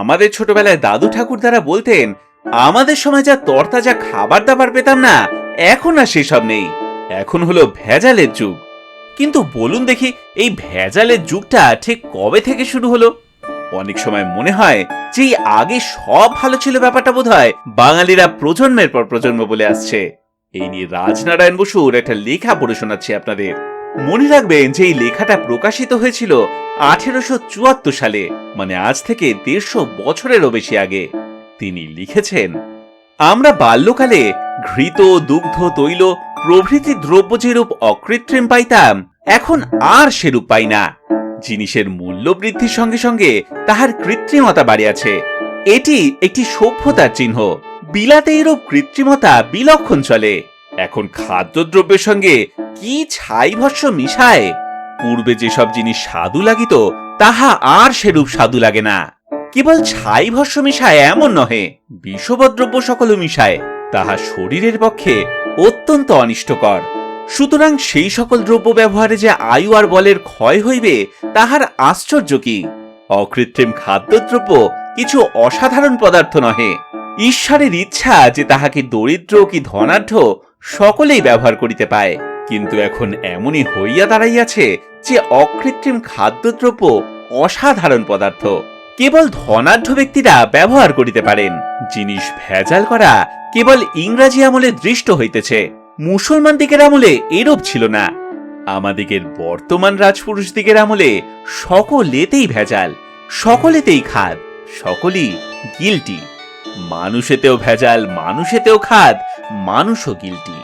আমাদের ছোটবেলায় দাদু ঠাকুর দ্বারা বলতেন, আমাদের সময় যা তরতাজা খাবার দাবার পেতাম না, এখন আর সেসব নেই। এখন হলো ভেজালের যুগ। কিন্তু বলুন দেখি, এই ভেজালের যুগটা ঠিক কবে থেকে শুরু হলো? অনেক সময় মনে হয় যে আগে সব ভালো ছিল ব্যাপারটা বোধ হয় বাঙালিরা প্রজন্মের পর প্রজন্ম বলে আসছে। এই নিয়ে রাজনারায়ণ বসুর একটা লেখা পড়ে শোনাচ্ছি আপনাদের। মনে রাখবেন যে এই লেখাটা প্রকাশিত হয়েছিল আঠেরোশো চুয়াত্তর সালে মানে আজ থেকে দেড়শো বছরেরও বেশি আগে। তিনি লিখেছেন, আমরা বাল্যকালে ঘৃত, দুগ্ধ, তৈল প্রভৃতি দ্রব্য যেরূপ অকৃত্রিম পাইতাম, এখন আর সেরূপ পাই না। জিনিসের মূল্য বৃদ্ধির সঙ্গে সঙ্গে তাহার কৃত্রিমতা বাড়িয়াছে। এটি একটি সভ্যতার চিহ্ন। বিলাতে এরূপ কৃত্রিমতা বিলক্ষণ চলে। এখন খাদ্যদ্রব্যের সঙ্গে কি ছাই ভস্য মিশায়? পূর্বে যেসব জিনিস স্বাদু লাগিত, তাহা আর সেরূপ স্বাদু লাগে না। কেবল ছাই ভস্য মিশায় এমন নহে বিষবদ্রব্য সকল মিশায়, তাহা শরীরের পক্ষে অত্যন্ত অনিষ্টকর। সুতরাং সেই সকল দ্রব্য ব্যবহারে যে আয়ু আর বলের ক্ষয় হইবে, তাহার আশ্চর্য কি? অকৃত্রিম খাদ্যদ্রব্য কিছু অসাধারণ পদার্থ নহে। ঈশ্বরের ইচ্ছা যে তাহাকে দরিদ্র কি ধনাঢ্য, সকলেই ব্যবহার করিতে পায়। কিন্তু এখন এমনই হইয়া দাঁড়াইয়াছে যে অকৃত্রিম খাদ্যদ্রব্য অসাধারণ পদার্থ। কেবল ধনাঢ্য ব্যক্তিরা ব্যবহার করিতে পারেন। জিনিস ভেজাল করা কেবল ইংরাজি আমলে দৃষ্ট হইতেছে। মুসলমান দিকের আমলে এরূপ ছিল না। আমাদিগের বর্তমান রাজপুরুষ দিকের আমলে সকলেতেই ভেজাল, সকলেতেই খাদ, সকলই গিলটি। মানুষেতেও ভেজাল, মানুষেতেও খাদ, মানুষও গিলটি।